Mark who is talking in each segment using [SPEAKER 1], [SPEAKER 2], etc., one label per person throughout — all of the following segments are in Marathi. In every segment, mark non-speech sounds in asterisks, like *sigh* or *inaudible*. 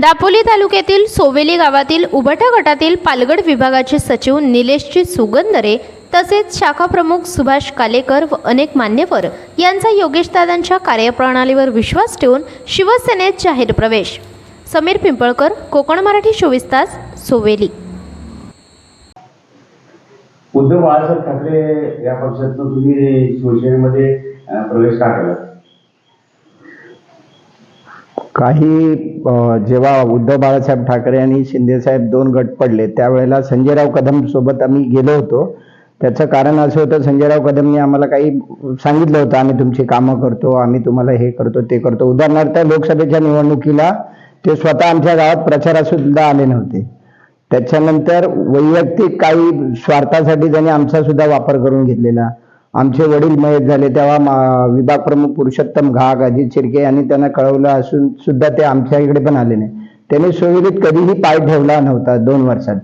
[SPEAKER 1] दापोली तालुक्यातील सोवेली गावातील उभटा गटातील पालगड विभागाचे सचिव निलेशजी सुगंधरे तसेच शाखाप्रमुख सुभाष कालेकर व अनेक मान्यवर यांचा योगेशदादांच्या कार्यप्रणालीवर विश्वास ठेवून शिवसेनेत जाहीर प्रवेश. समीर पिंपळकर कोकण मराठी चोवीस तास सोवेली.
[SPEAKER 2] उद्धव बाळासाहेब ठाकरे या पक्षातून तुम्ही शिवसेनेमध्ये प्रवेश का केला?
[SPEAKER 3] काही जेव्हा उद्धव बाळासाहेब ठाकरे आणि शिंदेसाहेब दोन गट पडले त्यावेळेला संजयराव कदम सोबत आम्ही गेलो होतो. त्याचं कारण असं होतं संजयराव कदमनी आम्हाला काही सांगितलं होतं आम्ही तुमची कामं करतो आम्ही तुम्हाला हे करतो ते करतो. उदाहरणार्थ लोकसभेच्या निवडणुकीला ते स्वतः आमच्या गावात प्रचारासुद्धा आले नव्हते. त्याच्यानंतर वैयक्तिक काही स्वार्थासाठी त्यांनी आमचा सुद्धा वापर करून घेतलेला. आमचे वडील मयत झाले तेव्हा मा- विभाग प्रमुख पुरुषोत्तम घाग अजित शिर्के यांनी त्यांना कळवलं असून सुद्धा ते आमच्या इकडे पण आले नाही त्यांनी सोयरीत कधीही पाय ठेवला नव्हता दोन वर्षात.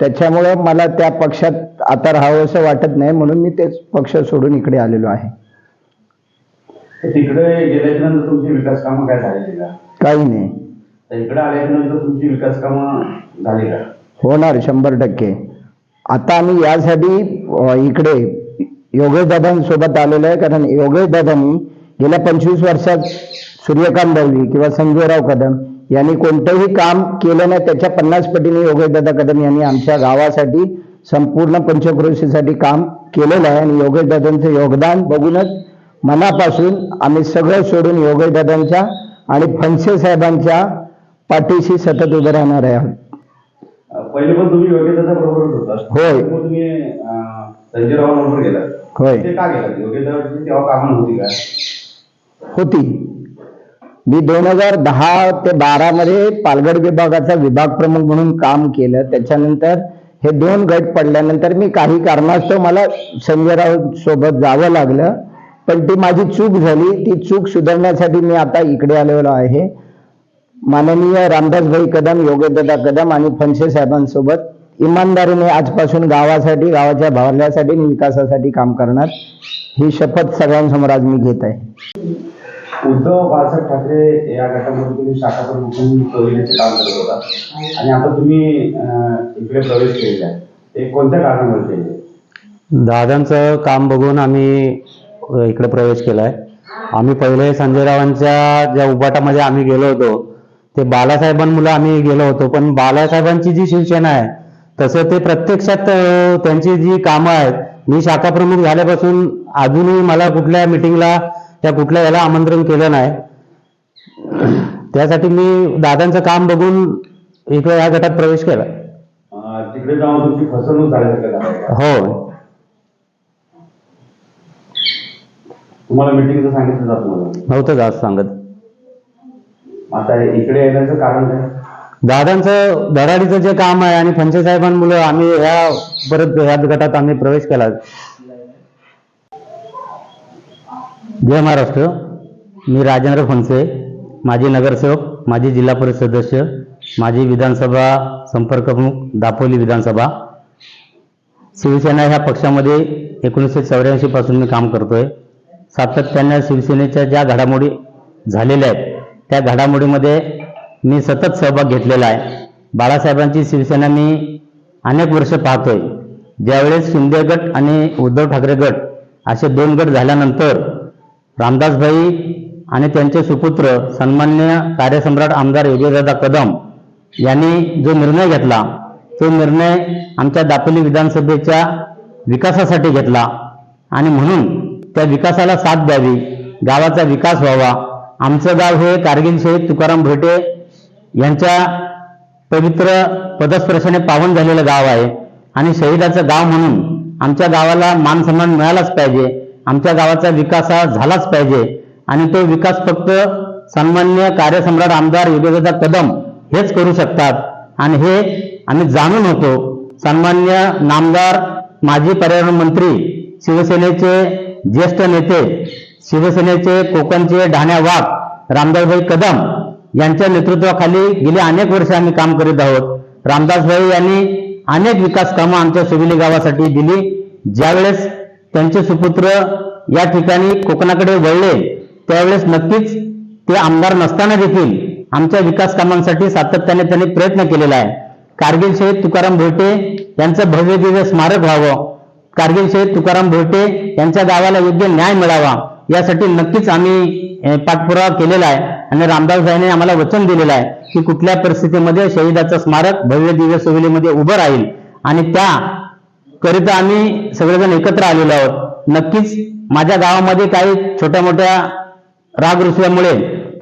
[SPEAKER 3] त्याच्यामुळे मला त्या पक्षात आता राहावं असं वाटत नाही म्हणून मी तेच पक्ष सोडून इकडे आलेलो आहे.
[SPEAKER 2] तिकडे गेल्याच्यानंतर तुमची विकास कामं काय झालेली का?
[SPEAKER 3] काही नाही.
[SPEAKER 2] इकडे आल्याच्यानंतर तुमची विकास कामं झाली का?
[SPEAKER 3] होणार शंभर टक्के. आता आम्ही यासाठी इकडे योगेश दादांसोबत आलेलो आहे. कारण योगेश दादांनी गेल्या पंचवीस वर्षात सूर्यकांत दळवी किंवा संजयराव कदम यांनी कोणतंही काम केलं नाही. त्याच्या पन्नास पटीने योगेश दादा कदम यांनी आमच्या गावासाठी संपूर्ण पंचक्रोशीसाठी काम केलेलं आहे. आणि योगेश दादांचं योगदान बघूनच मनापासून आम्ही सगळं सोडून योगेश दादांच्या आणि फणसे साहेबांच्या पाठीशी सतत उभं राहणार आहे.
[SPEAKER 2] अं, पहिले पण तुम्ही योगेशदादा बरोबरच होता.
[SPEAKER 3] होय.
[SPEAKER 2] तुम्ही अं, संजय राव बरोबर गेला
[SPEAKER 3] होय.
[SPEAKER 2] ते का गेला योगेशदादाची तेव्हा कामं नव्हती का
[SPEAKER 3] होती. मी दोन हजार दहा ते बारा मध्ये पालघर विभागाचा विभाग प्रमुख म्हणून काम केलं. त्याच्यानंतर हे दोन गट पडल्यानंतर मी काही कारणास्तव मला संजयराव सोबत जावं लागलं. पण ती माझी चूक झाली. ती चूक सुधारण्यासाठी मी आता इकडे आलेलो आहे. माननीय रामदासभाई कदम योगेशदादा कदम आणि फणसे साहेबांसोबत इमानदारीने आजपासून गावासाठी गावाच्या भावल्यासाठी आणि विकासासाठी काम करणार ही शपथ सगळ्यांसमोर आज मी घेत आहे.
[SPEAKER 2] उद्धव बाळासाहेब ठाकरे या गटामध्ये तुम्ही शाखा प्रमुख म्हणून काम करत होता. आणि आता तुम्ही इकडे प्रवेश केलेला आहे. ते कोणत्या कारणामुळे केले?
[SPEAKER 4] दादांचं काम बघून आम्ही इकडे प्रवेश केलाय. आम्ही पहिले संजयरावांच्या ज्या उभाटामध्ये आम्ही गेलो होतो ते बालासाहेबांमुळे आम्ही गेलो होतो. पण बालासाहेबांची जी शिवसेना आहे तसं ते प्रत्यक्षात त्यांची जी कामं आहेत मी शाखा प्रमुख झाल्यापासून अजूनही मला कुठल्या मिटिंगला त्या कुठल्या याला आमंत्रण केलं नाही. त्यासाठी मी दादांचं काम बघून इकडे या गटात प्रवेश केला.
[SPEAKER 2] तिकडे जाऊन तुमची फसवणूक झाल्यासारखं का?
[SPEAKER 4] हो.
[SPEAKER 2] तुम्हाला मिटिंगचं सांगितलं जात नव्हतं?
[SPEAKER 4] जास्त सांगत.
[SPEAKER 2] आता इकडे येण्याचं कारण काय?
[SPEAKER 4] दादांचं धडाडीचं जे काम आहे आणि फणसे साहेबांमुळे आम्ही ह्या परत ह्या गटात आम्ही प्रवेश केला. जय महाराष्ट्र. मी राजेंद्र फणसे. माजी नगरसेवक माजी जिल्हा परिषद सदस्य माजी विधानसभा संपर्क प्रमुख दापोली विधानसभा. शिवसेना ह्या पक्षामध्ये एकोणीसशे चौऱ्याऐंशी पासून मी काम करतोय. सातत्याने शिवसेनेच्या ज्या घडामोडी झालेल्या आहेत त्या घडामोडीमध्ये मी सतत सहभाग घेतलेला आहे. बाळासाहेबांची शिवसेना मी अनेक वर्ष पाहतोय. ज्यावेळेस शिंदे गट आणि उद्धव ठाकरे गट असे दोन गट झाल्यानंतर रामदासभाई आणि त्यांचे सुपुत्र सन्मान्य कार्यसम्राट आमदार योगेशदादा कदम यांनी जो निर्णय घेतला तो निर्णय आमच्या दापोली विधानसभेच्या विकासासाठी घेतला. आणि म्हणून त्या विकासाला साथ द्यावी गावाचा विकास व्हावा. आमचं गाव हे कारगिल शहीद तुकाराम भोटे यांच्या पवित्र पदस्पर्शाने पावन झालेलं गाव आहे. आणि शहीदाचं गाव म्हणून आमच्या गावाला मान सन्मान मिळालाच पाहिजे. आमच्या गावाचा विकास हा झालाच पाहिजे. आणि तो विकास फक्त सन्मान्य कार्यसम्राट आमदार योगेशदा कदम हेच करू शकतात. आणि हे आम्ही जाणून होतो. सन्मान्य नामदार माजी पर्यावरण मंत्री शिवसेनेचे ज्येष्ठ नेते शिवसेनेचे कोकणचे ढाण्या वाघ रामदासभाई कदम यांच्या नेतृत्वाखाली गेली अनेक वर्ष आम्ही काम करीत आहोत. रामदास भाई यांनी अनेक विकास कामं आमच्या सुविली गावासाठी दिली. ज्यावेळेस त्यांचे सुपुत्र या ठिकाणी कोकणाकडे वळले त्यावेळेस नक्कीच ते आमदार नसताना देखील आमच्या विकास कामांसाठी सातत्याने त्यांनी प्रयत्न केलेला आहे. कारगिल शहीद तुकाराम भोटे यांचं भव्य दिव्य स्मारक व्हावं. कारगिल शहीद तुकाराम भोटे यांच्या गावाला योग्य न्याय मिळावा. यासाठी नक्कीच आम्ही पाठपुरावा केलेला आहे. आणि रामदास भाईने आम्हाला वचन दिलेलं आहे की कुठल्या परिस्थितीमध्ये शहीदाचं स्मारक भव्य दिव्य सोहळीमध्ये उभं राहील. आणि त्या करिता आम्ही सगळेजण एकत्र आलेलो आहोत. नक्कीच माझ्या गावामध्ये काही छोट्या मोठ्या राग रुसल्यामुळे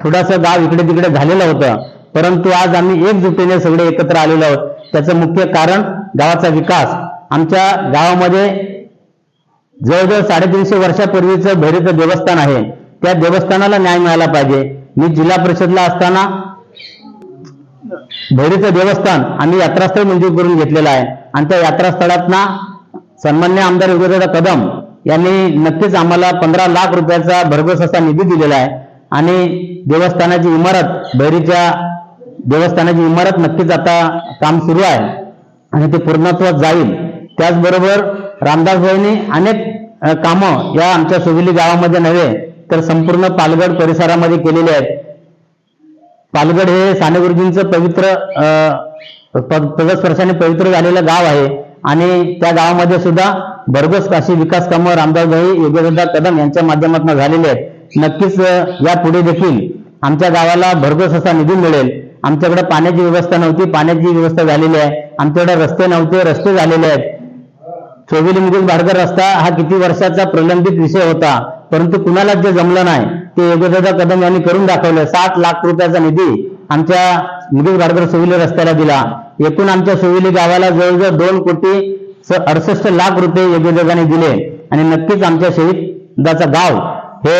[SPEAKER 4] थोडासा गाव इकडे तिकडे झालेलं होतं. परंतु आज आम्ही एकजुटीने सगळे एकत्र आलेलो आहोत. त्याचं मुख्य कारण गावाचा विकास. आमच्या गावामध्ये जवळजवळ साडेतीनशे वर्षापूर्वीचं भैरीचं देवस्थान आहे. त्या देवस्थानाला न्याय मिळाला पाहिजे. मी जिल्हा परिषदला असताना भैरीचं देवस्थान आम्ही यात्रास्थळ मंजूर करून घेतलेलं आहे. आणि त्या यात्रास्थळातना सन्मान्य आमदार योगेंद्र कदम यांनी नक्कीच आम्हाला पंधरा लाख रुपयाचा भरघोस असा निधी दिलेला आहे. आणि देवस्थानाची इमारत भैरीच्या देवस्थानाची इमारत नक्कीच आता काम सुरू आहे. आणि ते पूर्णत्वात जाईल. त्याचबरोबर रामदासभाईंनी अनेक कामं या आमच्या सुविली गावामध्ये नव्हे तर संपूर्ण पालगड परिसरामध्ये केलेले आहेत. पालगड हे साने गुरुजींचं पवित्र पदस्पर्शाने पवित्र झालेलं गाव आहे. आणि त्या गावामध्ये सुद्धा भरघोस काशी विकास कामं रामदासभाई योगेंद्र कदम यांच्या माध्यमातून झालेले आहेत. नक्कीच या पुढे देखील आमच्या गावाला भरघोस असा निधी मिळेल. आमच्याकडे पाण्याची व्यवस्था नव्हती पाण्याची व्यवस्था झालेली आहे. आमच्याकडे रस्ते नव्हते रस्ते झालेले आहेत. चोविली मुकुंद भाडकर रस्ता हा किती वर्षाचा प्रलंबित विषय होता परंतु कुणालाच जे जमलं नाही ते योगेशदादा कदम यांनी करून दाखवलं. सात लाख रुपयाचा निधी आमच्या मुकुंद भाडकर सोविली रस्त्याला दिला. एकूण आमच्या सोविली गावाला जवळजवळ दोन कोटी अडसष्ट लाख रुपये योगेशदादाने दिले. आणि नक्कीच आमच्या शहीदाचा गाव हे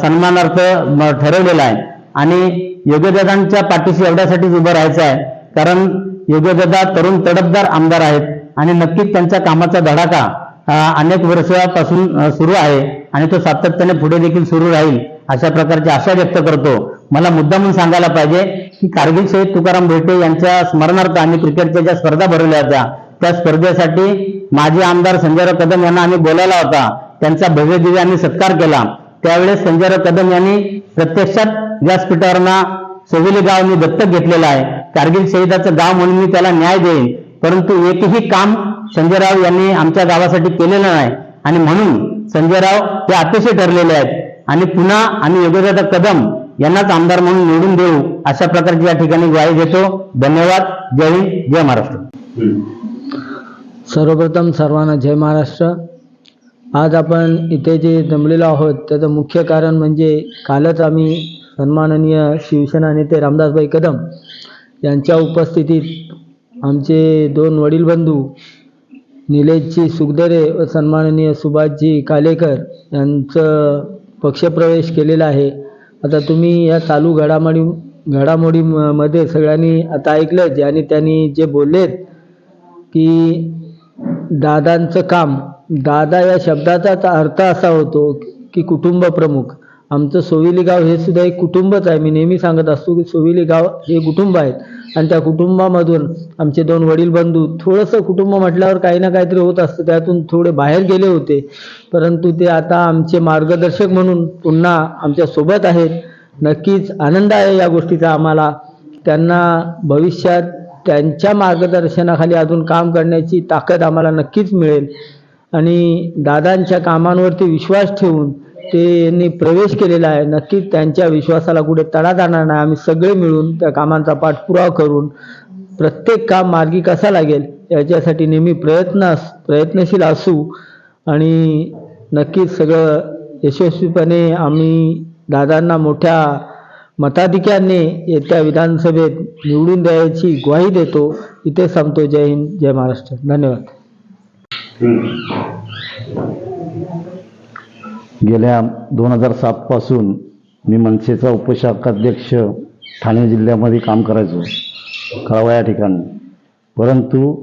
[SPEAKER 4] सन्मानार्थ ठरवलेला ठरवलेलं आहे. आणि योगदादांच्या पाठीशी एवढ्यासाठीच उभं राहायचं आहे कारण योगदादा तरुण तडफदार आमदार आहेत. आणि नक्कीच त्यांच्या कामाचा धडाका अनेक वर्षापासून सुरू आहे आणि तो सातत्याने पुढे देखील सुरू राहील अशा प्रकारची आशा व्यक्त करतो. मला मुद्दा म्हणून सांगायला पाहिजे की कारगिल शहीद तुकाराम भेटे यांच्या स्मरणार्थ आम्ही क्रिकेटच्या ज्या स्पर्धा भरवल्या होत्या त्या स्पर्धेसाठी माजी आमदार संजयराव कदम यांना आम्ही बोलायला होता. त्यांचा भव्य दिव्य आम्ही सत्कार केला. त्यावेळेस संजयराव कदम यांनी प्रत्यक्षात व्यासपीठावरना सोविली गाव मी दत्तक घेतलेला आहे. कारगिल शहीदाचं गाव म्हणून मी त्याला न्याय देईन. परंतु एकही काम संजयराव यांनी आमच्या गावासाठी केलेलं नाही. आणि म्हणून संजयराव हे अतिशय ठरलेले आहेत. आणि पुन्हा आम्ही योगेशदादा कदम यांनाच आमदार म्हणून निवडून देऊ अशा प्रकारची या ठिकाणी ग्वाही देतो. धन्यवाद. जय हिंद. जय महाराष्ट्र.
[SPEAKER 5] सर्वप्रथम सर्वांना जय महाराष्ट्र. आज आपण इथे जे जमलेलो आहोत त्याचं मुख्य कारण म्हणजे कालच आम्ही सन्माननीय शिवसेना नेते रामदासभाई कदम यांच्या उपस्थितीत आमचे दोन वडील बंधू निलेशजी सुखदरे व सन्माननीय सुभाषजी कालेकर यांचं पक्षप्रवेश केलेला आहे. आता तुम्ही या चालू घडामोडी घडामोडीमध्ये सगळ्यांनी आता ऐकलंच आणि त्यांनी जे बोललेत की दादांचं काम दादा या शब्दाचाच अर्थ असा होतो की कुटुंब प्रमुख. आमचं सोविली गाव हे सुद्धा एक कुटुंबच आहे. मी नेहमी सांगत असतो की सोविली गाव हे कुटुंब आहेत. आणि त्या कुटुंबामधून आमचे दोन वडील बंधू थोडंसं कुटुंब म्हटल्यावर काही ना काहीतरी होत असतं. त्यातून थोडे बाहेर गेले होते. परंतु ते आता आमचे मार्गदर्शक म्हणून पुन्हा आमच्यासोबत आहेत. नक्कीच आनंद आहे या गोष्टीचा आम्हाला. त्यांना भविष्यात त्यांच्या मार्गदर्शनाखाली अजून काम करण्याची ताकद आम्हाला नक्कीच मिळेल. आणि दादांच्या कामांवरती विश्वास ठेवून ते यांनी प्रवेश केलेला आहे. नक्कीच त्यांच्या विश्वासाला कुठे तडा जाणार नाही. आम्ही सगळे मिळून त्या कामांचा पाठपुरावा करून प्रत्येक काम मार्गी कसा लागेल याच्यासाठी नेहमी प्रयत्न प्रयत्नशील असू आणि नक्कीच सगळं यशस्वीपणे आम्ही दादांना मोठ्या मताधिक्याने येत्या विधानसभेत निवडून द्यायची ग्वाही देतो. इथे संपतो. जय हिंद जय महाराष्ट्र. धन्यवाद.
[SPEAKER 3] गेल्या दोन हजार सातपासून मी मनसेचा उपशाखाध्यक्ष ठाणे जिल्ह्यामध्ये काम करायचो कळवा या ठिकाणी. परंतु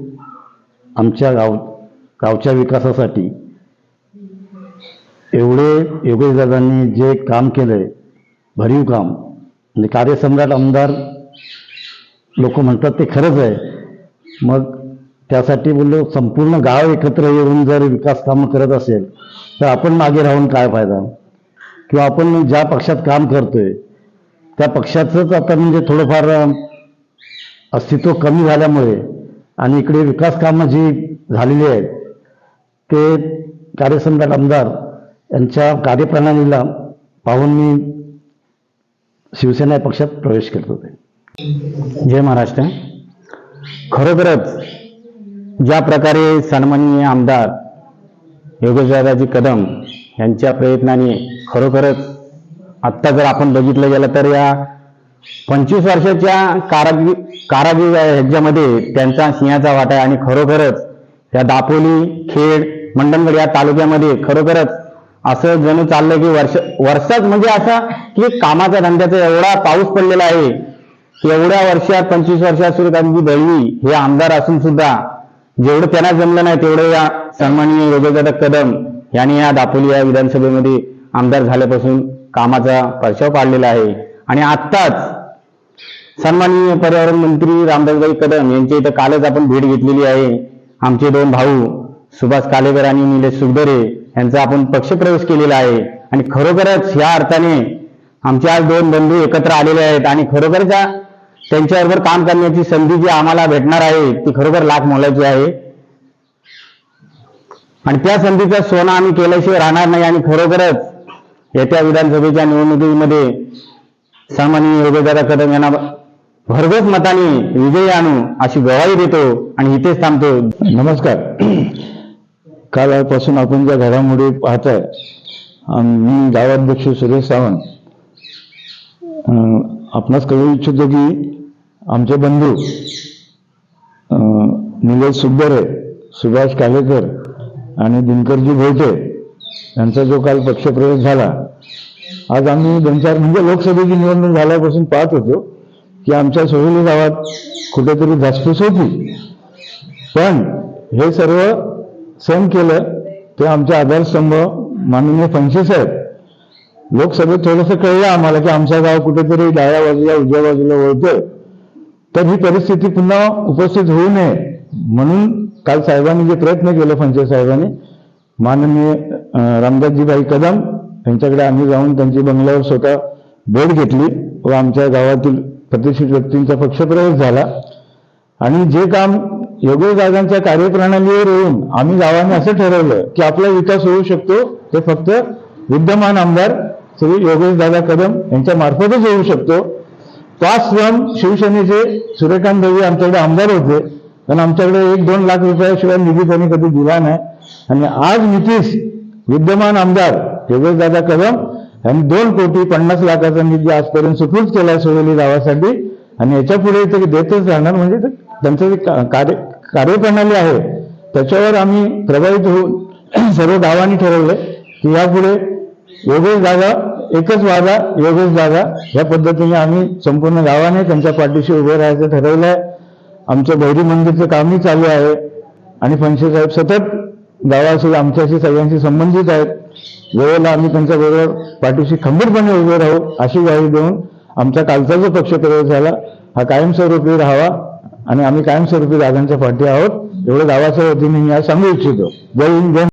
[SPEAKER 3] आमच्या गाव गावच्या विकासासाठी एवढे योगेशदादांनी जे काम केलंय भरीव काम म्हणजे कार्यसम्राट आमदार लोक म्हणतात ते खरंच आहे. मग त्यासाठी बोललो संपूर्ण गाव एकत्र येऊन जर विकास कामं करत असेल तर आपण मागे राहून काय फायदा? किंवा आपण ज्या पक्षात काम करतोय
[SPEAKER 6] त्या पक्षाचंच आता म्हणजे थोडंफार अस्तित्व कमी झाल्यामुळे आणि इकडे विकास कामं जी झालेली आहेत ते कार्यसम्राट आमदार यांच्या कार्यप्रणालीला पाहून मी शिवसेना पक्षात प्रवेश करत होते.
[SPEAKER 4] जय महाराष्ट्र. खरोखरच ज्या प्रकारे सन्माननीय आमदार योगेशदादाजी कदम यांच्या प्रयत्नाने खरोखरच आत्ता जर आपण बघितलं गेलं तर या पंचवीस वर्षाच्या कारागी कारागीर ह्याच्यामध्ये त्यांचा सिंहाचा वाटा आहे आणि खरोखरच या दापोली खेड मंडणगड या तालुक्यामध्ये खरोखरच असं जणू चाललंय की वर्ष वर्षात म्हणजे असं की कामाच्या धंद्याचा एवढा पाऊस पडलेला आहे की एवढ्या वर्षात पंचवीस वर्षात सुरू त्यांची दळवी हे आमदार असून सुद्धा जेवढं त्यांना जमलं नाही तेवढं या सन्माननीय योगदादा कदम यांनी या दापोली या विधानसभेमध्ये आमदार झाल्यापासून कामाचा परचाव पाडलेला आहे. आणि आत्ताच सन्माननीय पर्यावरण मंत्री रामदासबाई कदम यांच्या इथं कालच आपण भेट घेतलेली आहे. आमचे दोन भाऊ सुभाष कालेकर आणि निलेश सुखदरे यांचा आपण पक्षप्रवेश केलेला आहे. आणि खरोखरच या अर्थाने आमचे आज दोन बंधू एकत्र आलेले आहेत आणि खरोखरच त्यांच्याबरोबर काम करण्याची संधी जी आम्हाला भेटणार आहे ती खरोखर लाख मोलाची आहे. आणि त्या संधीचा सोनं आम्ही केल्याशिवाय राहणार नाही आणि खरोखरच येत्या विधानसभेच्या निवडणुकीमध्ये सामान्य योगेशदादा कदम यांना भरघोस मताने विजयी आणू अशी गवाही देतो आणि इथेच थांबतो.
[SPEAKER 6] नमस्कार. कालपासून आपण ज्या घडामोडी पाहताय आम- मी गावाध्यक्ष सुरेश सावंत अं, आपणास कळू इच्छितो की आमचे बंधू निलेश सुब्बरे सुभाष कालेकर आणि दिनकरजी भोयटे यांचा जो काल पक्षप्रवेश झाला आज आम्ही दोन चार म्हणजे लोकसभेची निवडणूक झाल्यापासून पाहत होतो की आमच्या सोहली गावात कुठेतरी धासपूस होती. पण हे सर्व सहन केलं ते आमचे आधारस्तंभ माननीय फणसे साहेब लोकसभेत थोडंसं कळलं आम्हाला की आमचं गाव कुठेतरी डाव्या बाजूला उजव्या बाजूला वळतोय. तर ही परिस्थिती पुन्हा उपस्थित होऊ नये म्हणून काल साहेबांनी जे प्रयत्न केले फणसे साहेबांनी माननीय अं, रामदासजीभाई कदम यांच्याकडे आम्ही जाऊन त्यांची बंगल्यावर स्वतः भेट घेतली व आमच्या गावातील प्रतिष्ठित व्यक्तींचा पक्षप्रवेश झाला. आणि जे काम योग्य जागांच्या कार्यप्रणालीवर येऊन आम्ही गावाने असं ठरवलं की आपला विकास होऊ शकतो ते फक्त विद्यमान आमदार श्री योगेश दादा कदम यांच्या मार्फतच होऊ शकतो. पाच श्रम शिवसेनेचे सूर्यकांत देवी आमच्याकडे आमदार होते. पण आमच्याकडे एक दोन लाख रुपयाशिवाय निधी त्यांनी कधी दिला नाही. आणि आज नितीश विद्यमान आमदार योगेश दादा कदम यांनी दोन कोटी पन्नास लाखाचा निधी आजपर्यंत सुपूर्द केला सोडवली गावासाठी. आणि याच्यापुढे ते देतच राहणार. म्हणजे त्यांचं जे कार्य कार्यप्रणाली आहे त्याच्यावर आम्ही प्रभावित होऊन *clears throat* सर्व गावांनी ठरवलं की यापुढे योगेश दादा एकच वादा योगेश दादा या पद्धतीने आम्ही संपूर्ण गावाने त्यांच्या पाठीशी उभे राहायचं ठरवलं आहे आमचं भैरी मंदिरचं कामही चालू आहे. आणि फणसे साहेब सतत गावाशी आमच्याशी सगळ्यांशी संबंधित आहेत. वेळेला आम्ही त्यांच्या बरोबर पाठीशी खंबीरपणे उभे राहू अशी ग्वाही देऊन आमचा कालचा जो पक्षप्रवेश झाला हा कायमस्वरूपी राहावा. आणि आम्ही कायमस्वरूपी दादांच्या पाठी आहोत. एवढं गावाच्या वतीने मी आज सांगू इच्छितो. जय हिंद जय